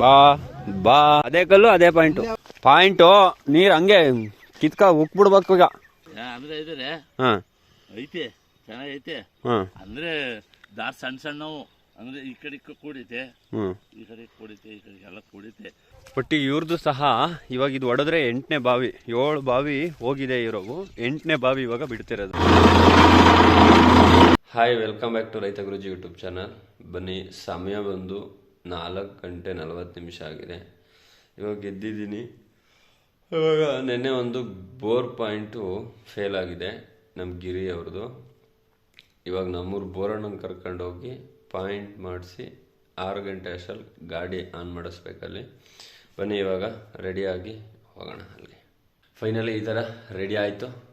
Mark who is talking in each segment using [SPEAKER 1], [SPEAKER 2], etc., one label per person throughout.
[SPEAKER 1] ಬಾ ಬಾ. ಅದೇ ಕಲ್ಲು ಅದೇ ಪಾಯಿಂಟು. ಪಾಯಿಂಟು ನೀರು ಹಂಗೆ ಕಿತ್ಕ ಉಕ್ಬಿಡ್ಬೇಕು ಈಗ.
[SPEAKER 2] ಅಂದ್ರೆ ಇದ್ರೆ
[SPEAKER 1] ಹಾಂ.
[SPEAKER 2] ಐತೆ ಚೆನ್ನಾಗೈತೆ.
[SPEAKER 1] ಹಾಂ.
[SPEAKER 2] ಅಂದ್ರೆ ದಾರ್ ಸಣ್ಣ ಸಣ್ಣವು ಅಂದ್ರೆ ಈ ಕಡೆ ಕೂಡಿದೆ
[SPEAKER 1] ಹ್ಞೂ
[SPEAKER 2] ಈ ಕಡೆ ಕೂಡಿತೆ ಈ ಕಡೆ ಎಲ್ಲ ಕೂಡಿತೆ.
[SPEAKER 1] ಬಟ್ ಇವ್ರದ್ದು ಸಹ ಇವಾಗ ಇದು ಹೊಡೆದ್ರೆ ಎಂಟನೇ ಬಾವಿ ಏಳು ಬಾವಿ ಹೋಗಿದೆ ಇರೋವು. ಎಂಟನೇ ಬಾವಿ ಇವಾಗ ಬಿಡ್ತಿರೋದು. Hi welcome back to Raitha Guruji YouTube channel ಬನ್ನಿ ಸಮಯ ಬಂದು ನಾಲ್ಕು ಗಂಟೆ ನಲವತ್ತು ನಿಮಿಷ ಆಗಿದೆ. ಇವಾಗ ಗೆದ್ದಿದ್ದೀನಿ. ಇವಾಗ ನಿನ್ನೆ ಒಂದು ಬೋರ್ ಪಾಯಿಂಟು ಫೇಲ್ ಆಗಿದೆ ನಮ್ಮ ಗಿರಿ ಅವ್ರದ್ದು. ಇವಾಗ ನಮ್ಮೂರು ಬೋರಣ್ಣನ ಕರ್ಕೊಂಡು ಹೋಗಿ ಪಾಯಿಂಟ್ ಮಾಡಿಸಿ ಆರು ಗಂಟೆ ಅಷ್ಟಲ್ಲಿ ಗಾಡಿ ಆನ್ ಮಾಡಿಸ್ಬೇಕಲ್ಲಿ. ಬನ್ನಿ ಇವಾಗ ರೆಡಿಯಾಗಿ ಹೋಗೋಣ ಅಲ್ಲಿ. ಫೈನಲಿ ಈ ಥರ ರೆಡಿ ಆಯಿತು.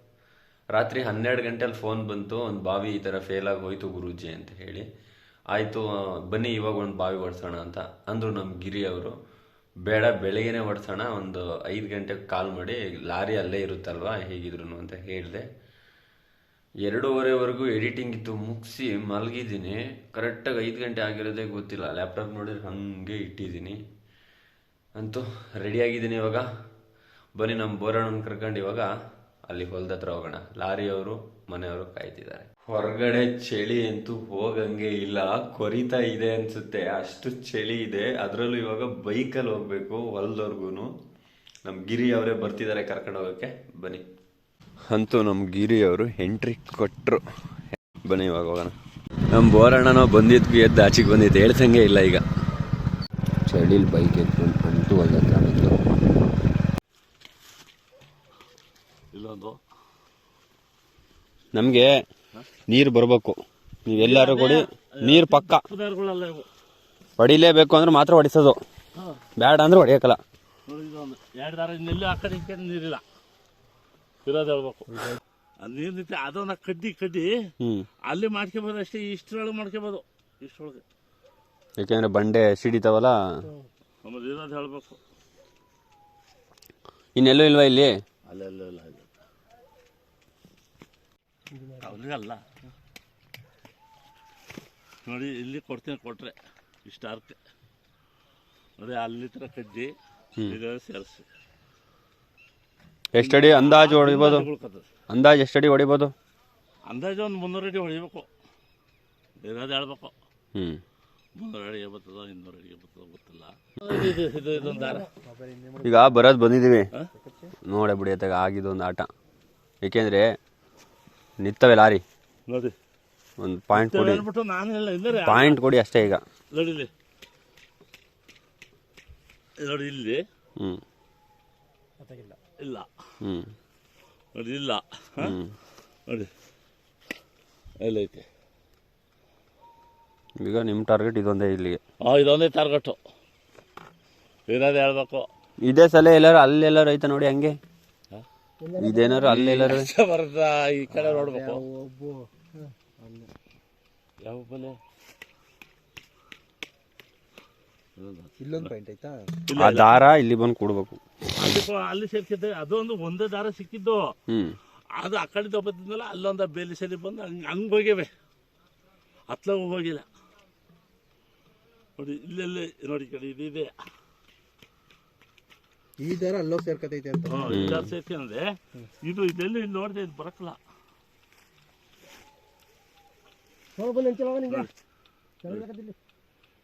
[SPEAKER 1] ರಾತ್ರಿ ಹನ್ನೆರಡು ಗಂಟೆಯಲ್ಲಿ ಫೋನ್ ಬಂತು. ಒಂದು ಬಾವಿ ಈ ಥರ ಫೇಲ್ ಹೋಯಿತು ಗುರೂಜಿ ಅಂತ ಹೇಳಿ. ಆಯಿತು ಬನ್ನಿ, ಇವಾಗ ಒಂದು ಬಾವಿ ಹೊಡ್ಸೋಣ ಅಂತ. ಅಂದರು ನಮ್ಮ ಗಿರಿ ಅವರು, ಬೇಡ, ಬೆಳಗ್ಗೆನೇ ಹೊಡ್ಸೋಣ ಒಂದು ಐದು ಗಂಟೆಗೆ ಕಾಲ್ ಮಾಡಿ, ಲಾರಿ ಅಲ್ಲೇ ಇರುತ್ತಲ್ವಾ ಹೇಗಿದ್ರು ಅಂತ ಹೇಳಿದೆ. ಎರಡೂವರೆವರೆಗೂ ಎಡಿಟಿಂಗ್ ಇತ್ತು ಮುಗಿಸಿ ಮಲಗಿದ್ದೀನಿ. ಕರೆಕ್ಟಾಗಿ ಐದು ಗಂಟೆ ಆಗಿರೋದೇ ಗೊತ್ತಿಲ್ಲ. ಲ್ಯಾಪ್ಟಾಪ್ ನೋಡಿದ್ರೆ ಹಾಗೆ ಇಟ್ಟಿದ್ದೀನಿ. ಅಂತೂ ರೆಡಿಯಾಗಿದ್ದೀನಿ ಇವಾಗ. ಬನ್ನಿ ನಮ್ಮ ಬೋರಣ್ಣನ ಕರ್ಕೊಂಡು ಇವಾಗ ಅಲ್ಲಿ ಹೊಲ್ದ ಹತ್ರ ಹೋಗೋಣ. ಲಾರಿಯವರು ಮನೆಯವರು ಕಾಯ್ತಿದ್ದಾರೆ. ಹೊರಗಡೆ ಚಳಿ ಅಂತೂ ಹೋಗಂಗೆ ಇಲ್ಲ. ಕೊರಿತಾ ಇದೆ ಅನ್ಸುತ್ತೆ. ಅಷ್ಟು ಚಳಿ ಇದೆ. ಅದರಲ್ಲೂ ಇವಾಗ ಬೈಕಲ್ಲಿ ಹೋಗ್ಬೇಕು ಹೊಲ್ದವ್ರಿಗೂ ನಮ್ಮ ಗಿರಿ ಅವರೇ ಬರ್ತಿದ್ದಾರೆ ಕರ್ಕೊಂಡು ಹೋಗೋಕ್ಕೆ. ಬನ್ನಿ. ಅಂತೂ ನಮ್ಮ ಗಿರಿ ಅವರು ಎಂಟ್ರಿ ಕೊಟ್ಟರು ಬನ್ನಿ ಇವಾಗ ಹೋಗೋಣ. ನಮ್ಮ ಬೋರಣ್ಣನೋ ಬಂದಿದ್ವಿ ಎದ್ದು ಆಚೆಗೆ ಬಂದಿದ್ದು ಹೇಳ್ತಂಗೆ ಇಲ್ಲ ಈಗ.
[SPEAKER 3] ಚಳಿಲಿ ಬೈಕ್ ಎತ್ಕೊಂಡು ಅಂತೂ ಹೋಗಕ್ಕೆ ಬಂತು
[SPEAKER 2] ಇಲ್ಲೊಂದು.
[SPEAKER 1] ನಮಗೆ ನೀರು ಬರಬೇಕು. ನೀವೆಲ್ಲರೂ ಕೊಡಿ ನೀರು ಪಕ್ಕ. ಹೊಡಿಲೇಬೇಕು ಅಂದ್ರೆ ಮಾತ್ರ ಹೊಡಿಸೋದು.
[SPEAKER 2] ಬ್ಯಾಡ
[SPEAKER 1] ಬೇಡ ಅಂದ್ರೆ
[SPEAKER 2] ಹೊಡಿಯಕಲ್ಲ. ಎರಡು ದಾರ ಇನ್ನೆಲ್ಲೂ ಆ ಕಡೆ ನೀರಿಲ್ಲ ಇರೋದು ಹೇಳ್ಬೇಕು ನೀರು ಅದೊಂದು ಕಡ್ಡಿ ಕಡ್ಡಿ ಅಲ್ಲಿ ಮಾಡ್ಕೊಬೋದು ಅಷ್ಟೇ ಇಷ್ಟರೊಳಗೆ ಮಾಡ್ಕೊಬೋದು. ಇಷ್ಟರೊಳಗೆ.
[SPEAKER 1] ಯಾಕೆಂದ್ರೆ ಬಂಡೆ ಸಿಡಿತಾವಲ್ಲ.
[SPEAKER 2] ಇರೋದು ಹೇಳ್ಬೇಕು.
[SPEAKER 1] ಇನ್ನೆಲ್ಲೂ ಇಲ್ವಾ ಇಲ್ಲಿ?
[SPEAKER 2] ಅಲ್ಲೆಲ್ಲ ಇಲ್ಲ. ಅವ್ರಿಗಲ್ಲ ನೋಡಿ ಇಲ್ಲಿ ಕೊಡ್ತೀನಿ ಕೊಟ್ರೆ. ಇಷ್ಟಾರ್ಕ್ ಅದೇ ನೋಡಿ ಅಲ್ಲಿ ಥರ ಕಡ್ಡಿ ಇದು ಸೇರಿಸಿ.
[SPEAKER 1] ಎಷ್ಟಡಿ ಅಂದಾಜು ಹೊಡಿಬೋದು? ಅಂದಾಜು ಎಷ್ಟಡಿ ಹೊಡಿಬೋದು?
[SPEAKER 2] ಅಂದಾಜು ಒಂದು ಮುನ್ನೂರು ಅಡಿ ಹೊಡಿಬೇಕು. ಇರೋದು ಹೇಳ್ಬೇಕು.
[SPEAKER 1] ಹ್ಞೂ
[SPEAKER 2] ಮುನ್ನೂರು ಅಡಿಗೆ ಬರ್ತದ ಇನ್ನೂರು ಅಡಿಗೆ ಬರ್ತದೋ ಗೊತ್ತಿಲ್ಲ. ಇದು ಇದು ಇದೊಂದು ದಾರ
[SPEAKER 1] ಈಗ ಬರೋದು ಬಂದಿದ್ದೀವಿ ನೋಡಿ ಬಿಡಿ ಆಗಿದೊಂದು ಆಗಿದ್ದು ಒಂದು ಆಟ. ಏಕೆಂದರೆ ನಿತ್ತವೆ ಲಾರಿ.
[SPEAKER 2] ನೋಡಿ.
[SPEAKER 1] ಒಂದು ಪಾಯಿಂಟ್ ಕೊಡಿ.
[SPEAKER 2] ಹೇಳ್ಬಿಟ್ಟು ನಾನು ಇಲ್ಲ ಇಲ್ಲರೆ
[SPEAKER 1] ಪಾಯಿಂಟ್ ಕೊಡಿ ಅಷ್ಟೇ ಈಗ.
[SPEAKER 2] ನೋಡಿ ಇಲ್ಲಿ. ನೋಡಿ ಇಲ್ಲಿ.
[SPEAKER 1] ಹ್ಞೂ
[SPEAKER 2] ಇಲ್ಲ.
[SPEAKER 1] ಹ್ಞೂ
[SPEAKER 2] ನೋಡಿ ಇಲ್ಲ. ನೋಡಿ. ಎಲ್ಲೈತೆ
[SPEAKER 1] ಈಗ ನಿಮ್ಮ ಟಾರ್ಗೆಟ್ ಇದೊಂದೇ ಇಲ್ಲಿಗೆ.
[SPEAKER 2] ಹಾಂ ಇದೊಂದೇ ಟಾರ್ಗೆಟು ಇರೋದು ಹೇಳ್ಬೇಕು.
[SPEAKER 1] ಇದೇ ಸಲ ಎಲ್ಲರೂ ಅಲ್ಲೆಲ್ಲರೂ ಐತೆ ನೋಡಿ ಹಂಗೆ? ಇದೇನಾರು ಅಲ್ಲೆಲ್ಲಾರು
[SPEAKER 2] ಬರದ ಈ ಕಡೆ ನೋಡ್ಬೇಕು. ಯಾವ ಬಲೆ
[SPEAKER 3] ಇಲ್ಲೊಂದು ಪಾಯಿಂಟ್ ಆಯ್ತಾ?
[SPEAKER 1] ಆ ದಾರ ಇಲ್ಲಿ ಬಂದು ಕೂಡ್ಬೇಕು.
[SPEAKER 2] ಅಲ್ಲಿ ಸೇರ್ಕಿದ್ದೆ ಅದೊಂದು ಒಂದೇ ದಾರ ಸಿಕ್ಕಿದ್ದು.
[SPEAKER 1] ಹ್ಮ್.
[SPEAKER 2] ಅದು ಆ ಕಡೆ ತಗೋತಿದ್ಮೇಲೆ ಅಲ್ಲೊಂದು ಬೇಲಿ ಸರಿ ಬಂದು ಹಂಗೆ ಹಂಗೆ ಹೋಗ್ಯವೆ ಹತ್ಲಾಗ ಹೋಗಿಲ್ಲ. ನೋಡಿ ಇಲ್ಲೆಲ್ಲೇ ನೋಡಿ ಈ ಕಡೆ ಇದಿದೆ
[SPEAKER 3] ಈ ದಾರ ಅಲ್ಲೋಗಿ ಸೇರ್ಕತೈತೆ ಅಂತ.
[SPEAKER 2] ಸೇರ್ತಿ ಅಂದ್ರೆ ಇದು ಇದೆಲ್ಲ ಇಲ್ಲಿ ನೋಡಿದೆ ಇದು ಬರಕಲ್ಲ.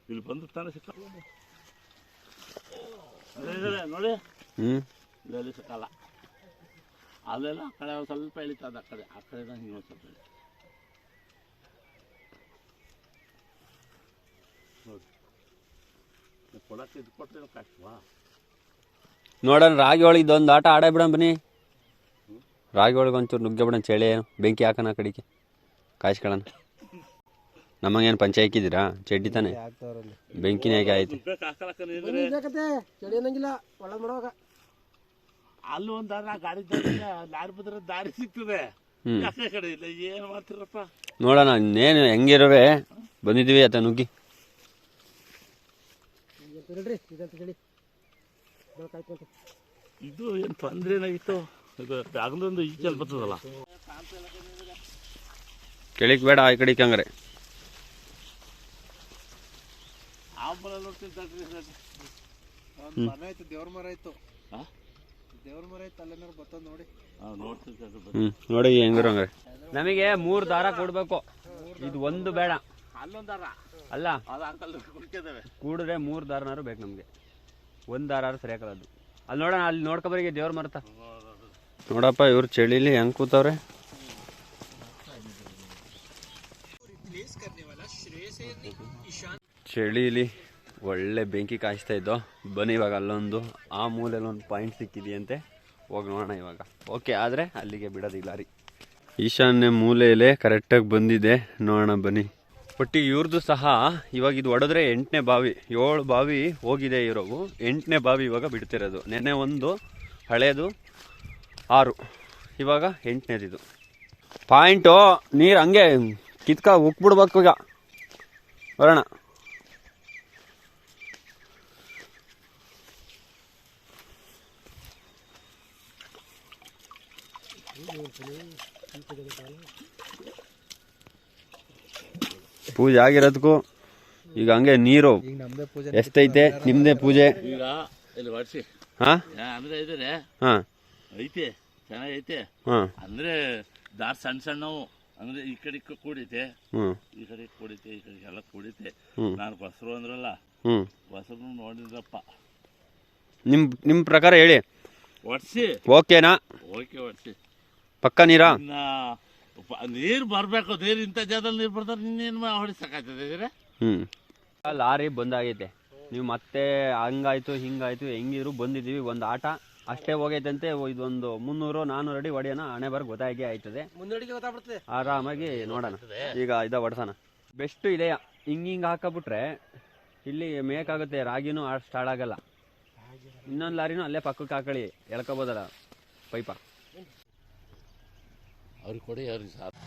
[SPEAKER 2] ಇಲ್ಲಿ. ಬಂದು ತಾನೇ ಸಿಕ್ಕ ನೋಡಿ.
[SPEAKER 1] ಇಲ್ಲಿ
[SPEAKER 2] ಇಲ್ಲೆಲ್ಲಿ ಸಿಕ್ಕಲ್ಲ. ಅಲ್ಲೆಲ್ಲ ಆ ಕಡೆ ಸ್ವಲ್ಪ ಎಳಿತದ ಆ ಕಡೆ ಆ ಕಡೆ ಹಿಂಗೆ ಒಂದು ಸ್ವಲ್ಪ ನೋಡಿ. ಕೊಡಕ್ಕೆ ಇದು ಕೊಟ್ಟರೆ ಕಷ್ಟವಾ
[SPEAKER 1] ನೋಡೋಣ ರಾಗಿ ಒಳಗೆ ಇದೊಂದು ಆಟ ಆಡೇ ಬಿಡೋಣ ಬನ್ನಿ. ರಾಗಿ ಒಳಗೆ ಒಂಚೂರು ನುಗ್ಗೆ ಬಿಡೋಣ ಚಳಿ ಏನು ಬೆಂಕಿ ಹಾಕೋಣ ಆ ಕಡೆಗೆ. ಕಾಯಿಸ್ಕೊಳ್ಳೋಣ. ನಮಗೇನು ಪಂಚ ಹಾಕಿದ್ದೀರಾ ಚಡ್ಡಿ ತಾನೆ? ಬೆಂಕಿನ ಹಾಕಿ ಆಯ್ತು?
[SPEAKER 2] ಅಲ್ಲಿ ಒಂದು ಗಾಡಿ ಲಾರಿ ಬಂದ್ರೆ ದಾರಿ ಸಿಗ್ತದೆ. ಇಲ್ಲ? ಏನು ಹೆಂಗಿರುವೆ
[SPEAKER 1] ನೋಡೋಣ ಇನ್ನೇನು ಹೆಂಗಿರೋವೆ? ಬಂದಿದ್ದೀವಿ ಆತ ನುಗ್ಗಿ
[SPEAKER 3] ಹೇಳ್ರಿ ಇದಂತ ಚಳಿ ಕಾಯ್ಕೊಂತ
[SPEAKER 2] ಇದು ಏನು ತೊಂದ್ರೆ ಏನಾಗಿತ್ತು ಇದು ಆಗಲೊಂದು ಈಚಲ್ ಬರ್ತದಲ್ಲ?
[SPEAKER 1] ಕೇಳಿಕ್ ಬೇಡ ಆ ಕಡೆ ಹಂಗಾರೆ.
[SPEAKER 4] ಮರ ಆಯ್ತು ದೇವ್ರ ಮರ ಆಯ್ತು? ದೇವ್ರ ಮರ ಆಯ್ತು ಅಲ್ಲೇನಾರು ಬರ್ತದ ನೋಡಿ.
[SPEAKER 1] ಹ್ಞೂ ನೋಡಿ ಹೆಂಗಿರೋ ಹಂಗಾರೆ. ನಮಗೆ ಮೂರು ದಾರ ಕೊಡಬೇಕು. ಇದು ಒಂದು ಬೇಡ.
[SPEAKER 2] ಅಲ್ಲೊಂದಾರ
[SPEAKER 1] ಅಲ್ಲ.
[SPEAKER 2] ಅದು ಅಂಕಲ್ ಕುಡ್ಕಿದ್ದೇವೆ
[SPEAKER 1] ಕೂಡಿದ್ರೆ ಮೂರು ದಾರನಾರು ಬೇಕು ನಮಗೆ. ಒಂದು ದಾರ ಸರಿಯಾಗಲ್ಲ ಅದು. ಅಲ್ಲಿ ನೋಡೋಣ, ಅಲ್ಲಿ ನೋಡ್ಕೊಬರಿಗೆ ದೇವ್ರ ಮರ್ತ. ನೋಡಪ್ಪ, ಇವ್ರು ಚಳಿಲಿ ಹೆಂಗ್ ಕೂತವ್ರೆ? ಚಳಿಲಿ ಒಳ್ಳೆ ಬೆಂಕಿ ಕಾಯಿಸ್ತಾ ಇದ್ದೋ, ಬನ್ನಿ ಇವಾಗ ಅಲ್ಲೊಂದು. ಆ ಮೂಲೆಯಲ್ಲಿ ಒಂದು ಪಾಯಿಂಟ್ ಸಿಕ್ಕಿದೆಯಂತೆ. ಹೋಗಿ ನೋಡೋಣ ಇವಾಗ. ಓಕೆ, ಆದರೆ ಅಲ್ಲಿಗೆ ಬಿಡೋದಿಲ್ಲ ರೀ. ಈಶಾನ್ಯ ಮೂಲೆಯಲ್ಲೇ ಕರೆಕ್ಟಾಗಿ ಬಂದಿದೆ. ನೋಡೋಣ, ಬನ್ನಿ. ಒಟ್ಟಿ ಇವ್ರದ್ದು ಸಹ ಇವಾಗ ಇದು ಹೊಡೆದ್ರೆ ಎಂಟನೇ ಬಾವಿ, ಏಳು ಬಾವಿ ಹೋಗಿದೆ ಇರೋವು ಎಂಟನೇ ಬಾವಿ ಇವಾಗ ಬಿಡ್ತಿರೋದು. ನೆನ್ನೆ ಒಂದು, ಹಳೇದು, ಆರು. ಇವಾಗ ಎಂಟನೇದು ಇದು ಪಾಯಿಂಟು, ನೀರು ಹಂಗೆ ಕಿತ್ಕ ಉಕ್ಬಿಡ್ಬೇಕು ಈಗ. ಬರೋಣ ಪೂಜೆ ಆಗಿರೋದಕ್ಕೂ ಈಗ ಹಂಗೆ ನೀರು ಎಷ್ಟೈತೆ? ನಿಮ್ದೇ ಪೂಜೆ? ಹಾಂ? ಹಾಂ.
[SPEAKER 2] ಐತೆ ಚೆನ್ನಾಗೈತೆ.
[SPEAKER 1] ಹಾಂ.
[SPEAKER 2] ಅಂದ್ರೆ ದಾರ್ ಸಣ್ಣ ಸಣ್ಣವು ಅಂದ್ರೆ ಈ ಕಡೆ ಕೂಡಿದೆ
[SPEAKER 1] ಹ್ಞೂ
[SPEAKER 2] ಈ ಕಡೆ ಕೂಡಿತೆ ಈ ಕಡೆ ಎಲ್ಲ ಕೂಡಿತೆ. ನಾನು ಬಸರು ಅಂದ್ರಲ್ಲ ಬಸರು ನೋಡಿದ್ರಪ್ಪ.
[SPEAKER 1] ನಿಮ್ ನಿಮ್ ಪ್ರಕಾರ ಹೇಳಿ.
[SPEAKER 2] ಒಡ್ಸಿ
[SPEAKER 1] ಓಕೆನಾ?
[SPEAKER 2] ಓಕೆ ಒಡ್ಸಿ
[SPEAKER 1] ಪಕ್ಕ ನೀರಾ?
[SPEAKER 2] ನೀರ್ ಬರ್ಬೇಕು ನೀರ್ ಇಂಥ ಜಾಗದಲ್ಲಿ ನೀರ್ ಬರ್ತಾರೆ ನಿನ್ನೇನು ಹೊಡಿಸಕ್ಕಾಗ್ತದೆ
[SPEAKER 1] ಹ್ಮ್. ಲಾರಿ ಬಂದಾಗೈತೆ. ನೀವು ಮತ್ತೆ ಹಂಗಾಯ್ತು ಹಿಂಗಾಯ್ತು ಹೆಂಗಿದ್ರು ಬಂದಿದ್ದೀವಿ ಒಂದು ಆಟ. ಅಷ್ಟೇ ಹೋಗೈತಂತೆ ಇದೊಂದು ಮುನ್ನೂರು ನಾನ್ನೂರು ಅಡಿ ಹೊಡೆಯೋಣ ಹಣೆ ಬರ್ ಗೊತ್ತಾಗಿ ಆಯ್ತದೆ. ಆರಾಮಾಗಿ ನೋಡೋಣ. ಈಗ ಇದ ಹೊಡ್ಸೋಣ. ಬೆಸ್ಟ್ ಇದೆಯಾ ಹಿಂಗೆ ಹಿಂಗೆ ಹಾಕಬಿಟ್ರೆ ಇಲ್ಲಿ ಮೇಕಾಗುತ್ತೆ ರಾಗಿನೂ ಸ್ಟಾರ್ಟ್ ಆಗಲ್ಲ. ಇನ್ನೊಂದು ಲಾರಿನೂ ಅಲ್ಲೇ ಪಕ್ಕಕ್ಕೆ ಹಾಕೊಳ್ಳಿ. ಎಳ್ಕೋಬೋದಲ್ಲ ಪೈಪ.
[SPEAKER 2] ಅವ್ರಿಗೆ ಕೊಡಿ ಅವ್ರಿಗೆ ಸಾಕು.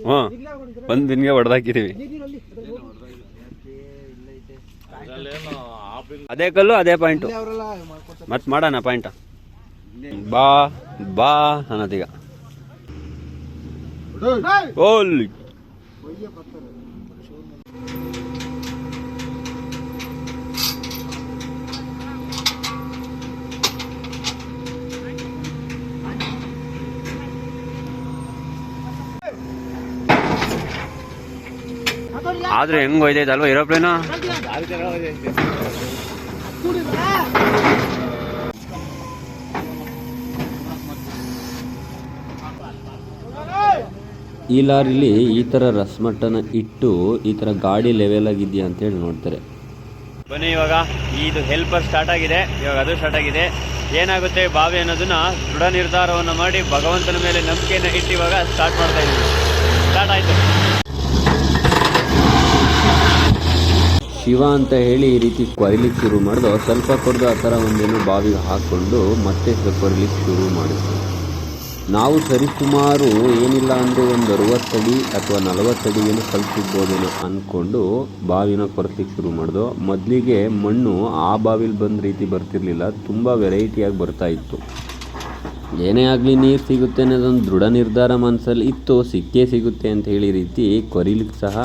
[SPEAKER 1] ಹ್ಞೂ ಒಂದು ದಿನಗೆ ಹೊಡೆದಾಕಿದ್ದೀವಿ
[SPEAKER 2] ಅದ್ರಲ್ಲೇನು ಆ ಬಿಲ್
[SPEAKER 1] ಅದೇ ಕಲ್ಲು ಅದೇ ಪಾಯಿಂಟು
[SPEAKER 4] ಮತ್
[SPEAKER 1] ಮತ್ತೆ ಮಾಡೋಣ ಪಾಯಿಂಟ ಬಾ ಬಾ ಅನ್ನೋದೀಗ ಆದ್ರೆ ಹೆಂಗ್ ಹೋಯ್ತೈತೆ ಅಲ್ವಾ ಏರೋಪ್ಲೇನು? ಈ ಲಾರಿಲಿ ಈ ಥರ ರಸ್ಮಟ್ಟನ ಇಟ್ಟು ಈ ಥರ ಗಾಡಿ ಲೆವೆಲ್ ಆಗಿದೆಯಾ ಅಂತೇಳಿ ನೋಡ್ತಾರೆ. ಬನ್ನಿ ಇವಾಗ ಇದು ಹೆಲ್ಪರ್ ಸ್ಟಾರ್ಟ್ ಆಗಿದೆ. ಇವಾಗ ಅದು ಸ್ಟಾರ್ಟ್ ಆಗಿದೆ. ಏನಾಗುತ್ತೆ ಬಾವಿ ಅನ್ನೋದನ್ನ ದೃಢ ನಿರ್ಧಾರವನ್ನು ಮಾಡಿ ಭಗವಂತನ ಮೇಲೆ ನಂಬಿಕೆಯನ್ನು ಇಟ್ಟು ಇವಾಗ ಸ್ಟಾರ್ಟ್ ಮಾಡ್ತಾ ಇದ್ದೀವಿ. ಸ್ಟಾರ್ಟ್ ಆಯಿತು. ಶಿವ ಅಂತ ಹೇಳಿ ಈ ರೀತಿ ಕೊರಿಲಿಕ್ಕೆ ಶುರು ಮಾಡಿದ್ರು ಸ್ವಲ್ಪ ಕೊಡ್ದು ಆ ಥರ ಒಂದೇನು ಬಾವಿಗೆ ಹಾಕ್ಕೊಂಡು ಮತ್ತೆ ಕೊರಿಲಿಕ್ಕೆ ಶುರು ಮಾಡಿದ್ರು ನಾವು ಸರಿಸುಮಾರು ಏನಿಲ್ಲ ಅಂದರೆ ಒಂದು ಅರವತ್ತಡಿ ಅಥವಾ ನಲವತ್ತಡಿ ಏನು ಕಲ್ಸಿರ್ಬೋದೇನೋ ಅಂದ್ಕೊಂಡು ಬಾವಿನ ಕೊರೆಸ್ಲಿಕ್ಕೆ ಶುರು ಮಾಡ್ದೋ, ಮೊದಲಿಗೆ ಮಣ್ಣು ಆ ಬಾವಿಲಿ ಬಂದ ರೀತಿ ಬರ್ತಿರ್ಲಿಲ್ಲ, ತುಂಬ ವೆರೈಟಿಯಾಗಿ ಬರ್ತಾ ಇತ್ತು. ಏನೇ ಆಗಲಿ ನೀರು ಸಿಗುತ್ತೆ ಅನ್ನೋದೊಂದು ದೃಢ ನಿರ್ಧಾರ ಮನಸ್ಸಲ್ಲಿ ಇತ್ತು, ಸಿಕ್ಕೇ ಸಿಗುತ್ತೆ ಅಂತ ಹೇಳಿ ರೀತಿ ಕೊರಿಲಿಕ್ಕೆ ಸಹ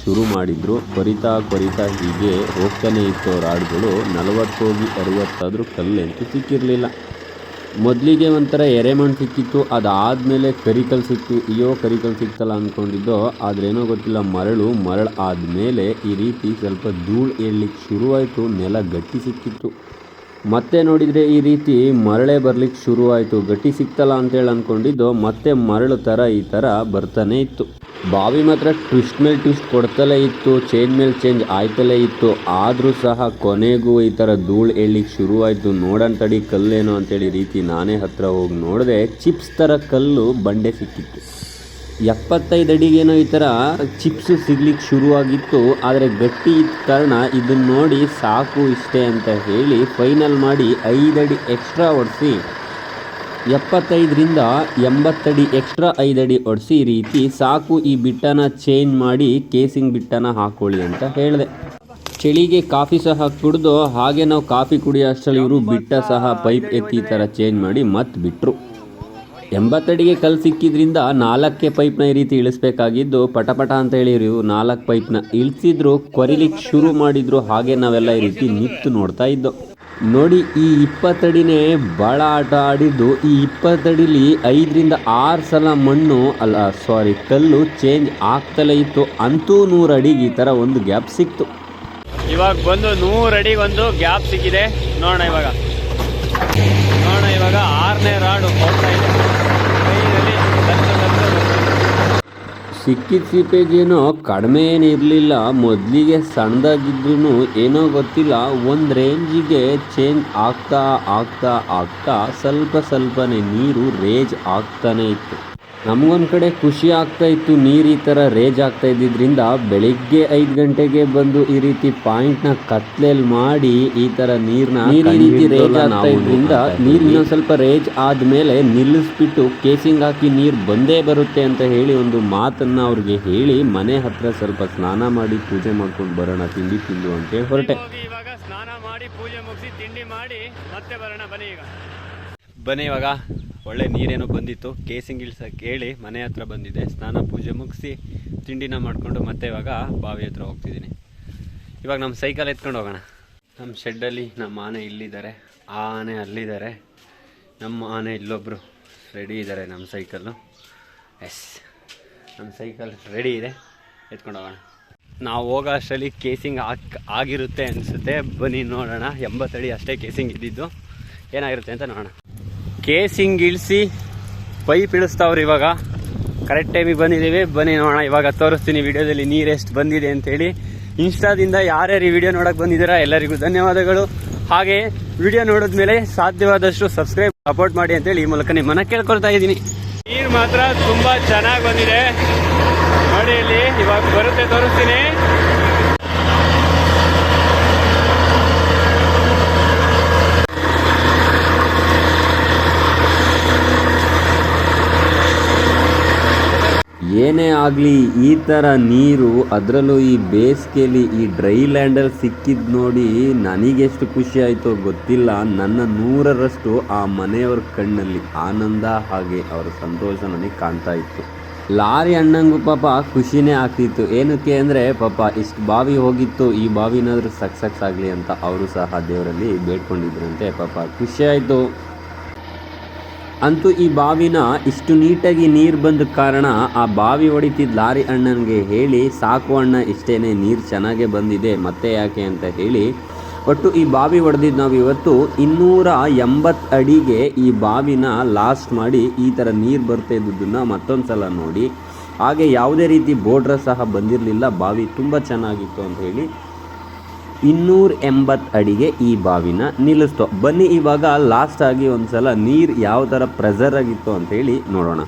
[SPEAKER 1] ಶುರು ಮಾಡಿದರು. ಕೊರಿತಾ ಕೊರಿತಾ ಹೀಗೆ ಹೋಗ್ತಾನೆ ಇತ್ತು ನಲವತ್ತೋಗಿ ಅರವತ್ತಾದರೂ ಕಲ್ಲಂತೂ ಸಿಕ್ಕಿರಲಿಲ್ಲ. ಮೊದಲಿಗೆ ಒಂಥರ ಎರೆಮಣ್ಣು ಸಿಕ್ಕಿತ್ತು ಅದಾದಮೇಲೆ ಕರಿಕಲ್ ಸಿಕ್ತು ಅಯ್ಯೋ ಕರಿಕಲ್ ಸಿಕ್ತಲ್ಲ ಅಂದ್ಕೊಂಡಿದ್ದೋ ಆದ್ರೇನೋ ಗೊತ್ತಿಲ್ಲ, ಮರಳು ಮರಳು ಆದಮೇಲೆ ಈ ರೀತಿ ಸ್ವಲ್ಪ ಧೂಳು ಏಳ್ಲಿಕ್ಕೆ ಶುರುವಾಯಿತು, ನೆಲ ಗಟ್ಟಿ ಸಿಕ್ಕಿತ್ತು. ಮತ್ತೆ ನೋಡಿದರೆ ಈ ರೀತಿ ಮರಳೆ ಬರಲಿಕ್ಕೆ ಶುರುವಾಯಿತು, ಗಟ್ಟಿ ಸಿಕ್ತಲ್ಲ ಅಂತೇಳಿ ಅಂದ್ಕೊಂಡಿದ್ದು ಮತ್ತೆ ಮರಳು ಥರ ಈ ಥರ ಬರ್ತಾನೆ ಇತ್ತು. ಬಾವಿ ಮಾತ್ರ ಟ್ವಿಸ್ಟ್ ಮೇಲೆ ಟ್ವಿಸ್ಟ್ ಕೊಡ್ತಲೇ ಇತ್ತು ಚೇಂಜ್ ಮೇಲೆ ಚೇಂಜ್ ಆಯ್ತಲೇ ಇತ್ತು. ಆದರೂ ಸಹ ಕೊನೆಗೂ ಈ ಥರ ಧೂಳು ಹೇಳಲಿಕ್ಕೆ ಶುರುವಾಯಿತು. ನೋಡೋಣ ತಡಿ ಕಲ್ಲೇನೋ ಅಂತೇಳಿ ರೀತಿ ನಾನೇ ಹತ್ತಿರ ಹೋಗಿ ನೋಡಿದೆ ಚಿಪ್ಸ್ ಥರ ಕಲ್ಲು ಬಂಡೆ ಸಿಕ್ಕಿತ್ತು. ಎಪ್ಪತ್ತೈದು ಅಡಿಗೇನೋ ಈ ಥರ ಚಿಪ್ಸು ಸಿಗ್ಲಿಕ್ಕೆ ಶುರುವಾಗಿತ್ತು. ಆದರೆ ಗಟ್ಟಿ ಇದ್ದ ಕಾರಣ ಇದನ್ನು ನೋಡಿ ಸಾಕು ಇಷ್ಟೇ ಅಂತ ಹೇಳಿ ಫೈನಲ್ ಮಾಡಿ ಐದು ಅಡಿ ಎಕ್ಸ್ಟ್ರಾ ಹೊಡೆಸಿ ಎಪ್ಪತ್ತೈದರಿಂದ ಎಂಬತ್ತಡಿ ಎಕ್ಸ್ಟ್ರಾ ಐದಡಿ ಒಡಿಸಿ ಈ ರೀತಿ ಸಾಕು ಈ ಬಿಟ್ಟನ ಚೇಂಜ್ ಮಾಡಿ ಕೇಸಿಂಗ್ ಬಿಟ್ಟನ ಹಾಕೊಳ್ಳಿ ಅಂತ ಹೇಳಿದೆ. ಚಳಿಗೆ ಕಾಫಿ ಸಹ ಕುಡಿದು ಹಾಗೆ ನಾವು ಕಾಫಿ ಕುಡಿಯೋ ಅಷ್ಟರಲ್ಲಿ ಇವರು ಬಿಟ್ಟ ಸಹ ಪೈಪ್ ಎತ್ತಿ ಥರ ಚೇಂಜ್ ಮಾಡಿ ಮತ್ತೆ ಬಿಟ್ಟರು ಎಂಬತ್ತಡಿಗೆ ಕಲ್ಲು ಸಿಕ್ಕಿದ್ರಿಂದ ನಾಲ್ಕೇ ಪೈಪ್ನ ಈ ರೀತಿ ಇಳಿಸ್ಬೇಕಾಗಿದ್ದು ಪಟಪಟ ಅಂತ ಹೇಳಿ ಇವರು ನಾಲ್ಕು ಪೈಪ್ನ. ಇಳಿಸಿದ್ರು ಕೊರಿಲಿಕ್ಕೆ ಶುರು ಮಾಡಿದ್ರು, ಹಾಗೆ ನಾವೆಲ್ಲ ಈ ರೀತಿ ನಿಂತು ನೋಡ್ತಾ ಇದ್ದೋ. ನೋಡಿ, ಈ ಇಪ್ಪತ್ತಡಿನೇ ಭಾಳ ಆಟ ಆಡಿದ್ದು. ಈ ಇಪ್ಪತ್ತಡಿಲಿ ಐದರಿಂದ ಆರು ಸಲ ಮಣ್ಣು, ಅಲ್ಲ ಸಾರಿ ಕಲ್ಲು ಚೇಂಜ್ ಆಗ್ತಲೇ ಇತ್ತು. ಅಂತೂ ನೂರು ಅಡಿಗೆ ಈ ಥರ ಒಂದು ಗ್ಯಾಪ್ ಸಿಕ್ತು.
[SPEAKER 3] ಇವಾಗ ಬಂದು ನೂರು ಅಡಿಗೆ ಒಂದು ಗ್ಯಾಪ್ ಸಿಕ್ಕಿದೆ. ನೋಡೋಣ ಇವಾಗ. ನೋಡೋಣ ಇವಾಗ ಆರನೇ ರಾಡು ಹೋಗ್ತಾ ಇದೆ.
[SPEAKER 1] ಸಿಕ್ಕಿದ ಸೀಪೇಜ್ ಏನೋ ಕಡಿಮೆ ಏನಿರಲಿಲ್ಲ, ಮೊದಲಿಗೆ ಸಣ್ಣದಾಗಿದ್ರೂ ಏನೋ ಗೊತ್ತಿಲ್ಲ, ಒಂದು ರೇಂಜಿಗೆ ಚೇಂಜ್ ಆಗ್ತಾ ಆಗ್ತಾ ಆಗ್ತಾ ಸ್ವಲ್ಪ ಸ್ವಲ್ಪನೇ ನೀರು ರೇಜ್ ಆಗ್ತಾನೆ ಇತ್ತು. ನಮಗೊಂದು ಕಡೆ ಖುಷಿ ಆಗ್ತಾ ಇತ್ತು ನೀರು ಈ ಥರ ರೇಜ್ ಆಗ್ತಾ ಇದ್ದಿದ್ದರಿಂದ ಬೆಳಿಗ್ಗೆ ಐದು ಗಂಟೆಗೆ ಬಂದು ಈ ರೀತಿ ಪಾಯಿಂಟ್ನ ಕತ್ಲೆಯಲ್ಲಿ ಮಾಡಿ ಈ ಥರ ನೀರನ್ನ ನೀರು ಈ ರೀತಿ ರೇಜ್ ಆಗ್ತಾ ಇದ್ರಿಂದ ನೀರು ಇನ್ನೊಂದು ಸ್ವಲ್ಪ ರೇಜ್ ಆದಮೇಲೆ ನಿಲ್ಲಿಸ್ಬಿಟ್ಟು ಕೇಸಿಂಗ್ ಹಾಕಿ ನೀರು ಬಂದೇ ಬರುತ್ತೆ ಅಂತ ಹೇಳಿ ಒಂದು ಮಾತನ್ನು ಅವ್ರಿಗೆ ಹೇಳಿ ಮನೆ ಹತ್ರ ಸ್ವಲ್ಪ ಸ್ನಾನ ಮಾಡಿ ಪೂಜೆ ಮಾಡ್ಕೊಂಡು ಬರೋಣ ತಿಂಡಿ ತಿಂದು ಅಂತ ಹೊರಟೆ.
[SPEAKER 3] ಇವಾಗ ಸ್ನಾನ ಮಾಡಿ ಪೂಜೆ ಮುಗಿಸಿ ತಿಂಡಿ ಮಾಡಿ ಮತ್ತೆ ಬರೋಣ ಬನ್ನಿ ಈಗ. ಬನ್ನಿ ಇವಾಗ. ಒಳ್ಳೆ ನೀರೇನೋ ಬಂದಿತ್ತು. ಕೇಸಿಂಗ್ ಇಳ್ಸಕ್ಕೆ ಹೇಳಿ ಮನೆ ಹತ್ರ ಬಂದಿದ್ದೆ. ಸ್ನಾನ, ಪೂಜೆ ಮುಗಿಸಿ ತಿಂಡಿನ ಮಾಡಿಕೊಂಡು ಮತ್ತೆ ಇವಾಗ ಬಾವಿ ಹತ್ರ ಹೋಗ್ತಿದ್ದೀನಿ. ಇವಾಗ ನಮ್ಮ ಸೈಕಲ್ ಎತ್ಕೊಂಡು ಹೋಗೋಣ. ನಮ್ಮ ಶೆಡ್ಡಲ್ಲಿ ನಮ್ಮ ಆನೆ ಇಲ್ಲಿದ್ದಾರೆ. ಆ ಆನೆ ಅಲ್ಲಿದ್ದಾರೆ. ನಮ್ಮ ಆನೆ ಇಲ್ಲೊಬ್ಬರು ರೆಡಿ ಇದ್ದಾರೆ ನಮ್ಮ ಸೈಕಲ್ಲು. ಎಸ್ ನಮ್ಮ ಸೈಕಲ್ ರೆಡಿ ಇದೆ. ಎತ್ಕೊಂಡು ಹೋಗೋಣ. ನಾವು ಹೋಗೋ ಅಷ್ಟರಲ್ಲಿ ಕೇಸಿಂಗ್ ಹಾಕ್ ಆಗಿರುತ್ತೆ ಅನಿಸುತ್ತೆ. ಬನ್ನಿ ನೋಡೋಣ. ಎಂಬತ್ತಡಿ ಅಷ್ಟೇ ಕೇಸಿಂಗ್ ಇದ್ದಿದ್ದು. ಏನಾಗಿರುತ್ತೆ ಅಂತ ನೋಡೋಣ. ಕೇಸಿಂಗ್ ಇಳಿಸಿ ಪೈಪ್ ಇಳಿಸ್ತಾವ್ರಿ ಇವಾಗ. ಕರೆಕ್ಟ್ ಟೈಮಿಗೆ ಬಂದಿದ್ದೀವಿ. ಬನ್ನಿ ನೋಡೋಣ. ಇವಾಗ ತೋರಿಸ್ತೀನಿ ವಿಡಿಯೋದಲ್ಲಿ ನೀರು ಎಷ್ಟು ಬಂದಿದೆ ಅಂತೇಳಿ. ಇನ್ಸ್ಟಾದಿಂದ ಯಾರ್ಯಾರು ಈ ವಿಡಿಯೋ ನೋಡೋಕೆ ಬಂದಿದ್ದೀರಾ ಎಲ್ಲರಿಗೂ ಧನ್ಯವಾದಗಳು. ಹಾಗೆ ವಿಡಿಯೋ ನೋಡಿದ್ಮೇಲೆ ಸಾಧ್ಯವಾದಷ್ಟು ಸಬ್ಸ್ಕ್ರೈಬ್ ಸಪೋರ್ಟ್ ಮಾಡಿ ಅಂತೇಳಿ ಈ ಮೂಲಕ ನಿಮ್ಮನ್ನ ಕೇಳ್ಕೊಳ್ತಾ ಇದ್ದೀನಿ. ನೀರು ಮಾತ್ರ ತುಂಬ ಚೆನ್ನಾಗಿ ಬಂದಿದೆ. ನೋಡಿ ಇಲ್ಲಿ ಇವಾಗ ಬರುತ್ತೆ ತೋರಿಸ್ತೀನಿ.
[SPEAKER 1] ಏನೇ ಆಗಲಿ ಈ ಥರ ನೀರು ಅದರಲ್ಲೂ ಈ ಬೇಸಿಗೆಯಲ್ಲಿ ಈ ಡ್ರೈ ಲ್ಯಾಂಡಲ್ಲಿ ಸಿಕ್ಕಿದ್ದು ನೋಡಿ ನನಗೆಷ್ಟು ಖುಷಿ ಆಯಿತೋ ಗೊತ್ತಿಲ್ಲ. ನನ್ನ ನೂರರಷ್ಟು ಆ ಮನೆಯವ್ರ ಕಣ್ಣಲ್ಲಿ ಆನಂದ ಹಾಗೆ ಅವರ ಸಂತೋಷ ನನಗೆ ಕಾಣ್ತಾ ಇತ್ತು. ಲಾರಿ ಅಣ್ಣಂಗೂ ಪಾಪ ಖುಷಿನೇ ಆಗ್ತಿತ್ತು. ಏನಕ್ಕೆ ಅಂದರೆ ಪಾಪ ಇಷ್ಟು ಬಾವಿ ಹೋಗಿತ್ತು, ಈ ಬಾವಿನಾದರೂ ಸಕ್ಸಸ್ ಆಗಲಿ ಅಂತ ಅವರು ಸಹ ದೇವರಲ್ಲಿ ಬೇಡ್ಕೊಂಡಿದ್ರಂತೆ. ಪಾಪ ಖುಷಿ ಆಯಿತು. ಅಂತೂ ಈ ಬಾವಿನ ಇಷ್ಟು ನೀಟಾಗಿ ನೀರು ಬಂದ ಕಾರಣ ಆ ಬಾವಿ ಹೊಡಿತಿದ್ದ ಲಾರಿ ಅಣ್ಣನಿಗೆ ಹೇಳಿ, ಸಾಕು ಅಣ್ಣ ಇಷ್ಟೇ ನೀರು ಚೆನ್ನಾಗೇ ಬಂದಿದೆ, ಮತ್ತೆ ಯಾಕೆ? ಅಂತ ಹೇಳಿ. ಒಟ್ಟು ಈ ಬಾವಿ ಹೊಡೆದಿದ್ದು ನಾವು ಇವತ್ತು ಇನ್ನೂರ ಎಂಬತ್ತು ಅಡಿಗೆ ಈ ಬಾವಿನ ಲಾಸ್ಟ್ ಮಾಡಿ ಈ ಥರ ನೀರು ಬರ್ತಾ ಇದ್ದದನ್ನು ಮತ್ತೊಂದು ಸಲ ನೋಡಿ. ಹಾಗೆ ಯಾವುದೇ ರೀತಿ ಬೋರ್ಡ್ರ ಸಹ ಬಂದಿರಲಿಲ್ಲ, ಬಾವಿ ತುಂಬ ಚೆನ್ನಾಗಿತ್ತು ಅಂತ ಹೇಳಿ. ಇನ್ನೂರ ಎಂಬತ್ತು ಅಡಿಗೆ ಈ ಬಾವಿನ ನಿಲ್ಲಿಸ್ತು. ಬನ್ನಿ, ಇವಾಗ ಲಾಸ್ಟ್ ಆಗಿ ಒಂದ್ಸಲ ನೀರು ಯಾವ ಥರ ಪ್ರೆಸರ್ ಆಗಿತ್ತು ಅಂತ ಹೇಳಿ ನೋಡೋಣ.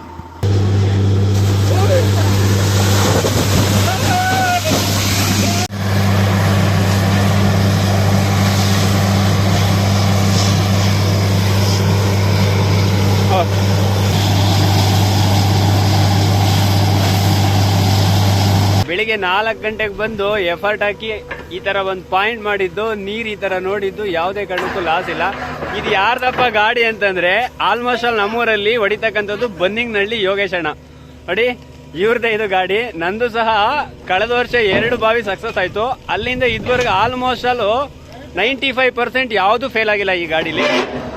[SPEAKER 3] ಬೆಳಿಗ್ಗೆ ನಾಲ್ಕು ಗಂಟೆಗೆ ಬಂದು ಎಫರ್ಟ್ ಹಾಕಿ ಈ ತರ ಒಂದು ಪಾಯಿಂಟ್ ಮಾಡಿದ್ದು, ನೀರ್ ಈ ತರ ನೋಡಿದ್ದು ಯಾವುದೇ ಕಾರಣಕ್ಕೂ ಲಾಸ್ ಇಲ್ಲ. ಇದು ಯಾರ್ದಪ್ಪ ಗಾಡಿ ಅಂತಂದ್ರೆ ಆಲ್ಮೋಸ್ಟ್ ಆಲ್ ನಮ್ಮೂರಲ್ಲಿ ಹೊಡಿತಕ್ಕಂಥದ್ದು ಬನ್ನಿಂಗ್ನಳ್ಳಿ ಯೋಗೇಶ್ ಅಣ್ಣ. ನೋಡಿ, ಇವ್ರದೇ ಇದು ಗಾಡಿ. ನಂದು ಸಹ ಕಳೆದ ವರ್ಷ ಎರಡು ಬಾವಿ ಸಕ್ಸಸ್ ಆಯ್ತು. ಅಲ್ಲಿಂದ ಇದ್ವರೆಗೂ almost all ninety five percent ಯಾವುದು ಫೇಲ್ ಆಗಿಲ್ಲ ಈ ಗಾಡಿಲಿ.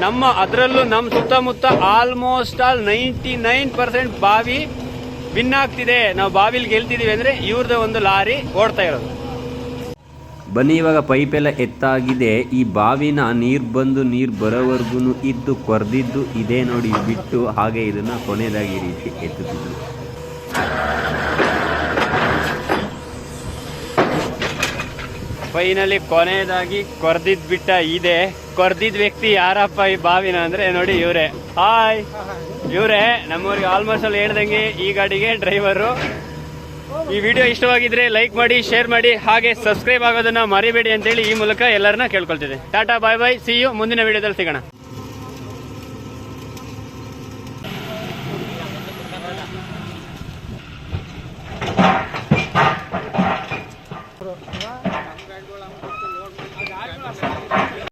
[SPEAKER 3] ನಮ್ಮ ಅದರಲ್ಲೂ ನಮ್ಮ ಸುತ್ತಮುತ್ತ almost all ninety nine percent ಬಾವಿ ವಿನ್ ಆಗ್ತಿದೆ. ನಾವು ಬಾವಿಲಿ ಗೆಲ್ತಿದೀವಿ ಅಂದ್ರೆ ಇವ್ರದ್ದು ಒಂದು ಲಾರಿ ಓಡ್ತಾ ಇರೋದು.
[SPEAKER 1] ಬನ್ನಿ, ಇವಾಗ ಪೈಪೆಲ್ಲ ಎತ್ತಾಗಿದೆ. ಈ ಬಾವಿನ ನೀರು ಬಂದು ನೀರು ಬರೋವರೆಗೂ ಇದ್ದು ಕೊರ್ದಿದ್ದು ಇದೇ ನೋಡಿ ಬಿಟ್ಟು ಹಾಗೆ ಇದನ್ನ ಕೊನೆಯದಾಗಿ ಈ ರೀತಿ ಎತ್ತಿದ್ದು
[SPEAKER 3] ಫೈನಲಿ ಕೊನೆಯದಾಗಿ ಕೊರ್ದಿದ್ ಬಿಟ್ಟ ಇದೆ. ಕೊರ್ದಿದ್ ವ್ಯಕ್ತಿ ಯಾರಪ್ಪ ಈ ಬಾವಿನ ಅಂದ್ರೆ? ನೋಡಿ ಇವ್ರೆ. ಹಾಯ್. ಇವ್ರೆ, ನಮ್ಮೂರಿಗೆ ಆಲ್ಮೋಸ್ಟ್ ಅಲ್ಲಿ ಹೇಳ್ದಂಗೆ ಈ ಗಾಡಿಗೆ ಡ್ರೈವರು ಈ ವಿಡಿಯೋ ಇಷ್ಟವಾಗಿದ್ರೆ ಲೈಕ್ ಮಾಡಿ, ಶೇರ್ ಮಾಡಿ, ಹಾಗೆ ಸಬ್ಸ್ಕ್ರೈಬ್ ಆಗೋದನ್ನ ಮರಿಬೇಡಿ ಅಂತೇಳಿ ಈ ಮೂಲಕ ಎಲ್ಲರನ್ನ ಕೇಳ್ಕೊಳ್ತಿದೆ. Tata bye bye see you ಮುಂದಿನ ವಿಡಿಯೋದಲ್ಲಿ ಸಿಗೋಣ.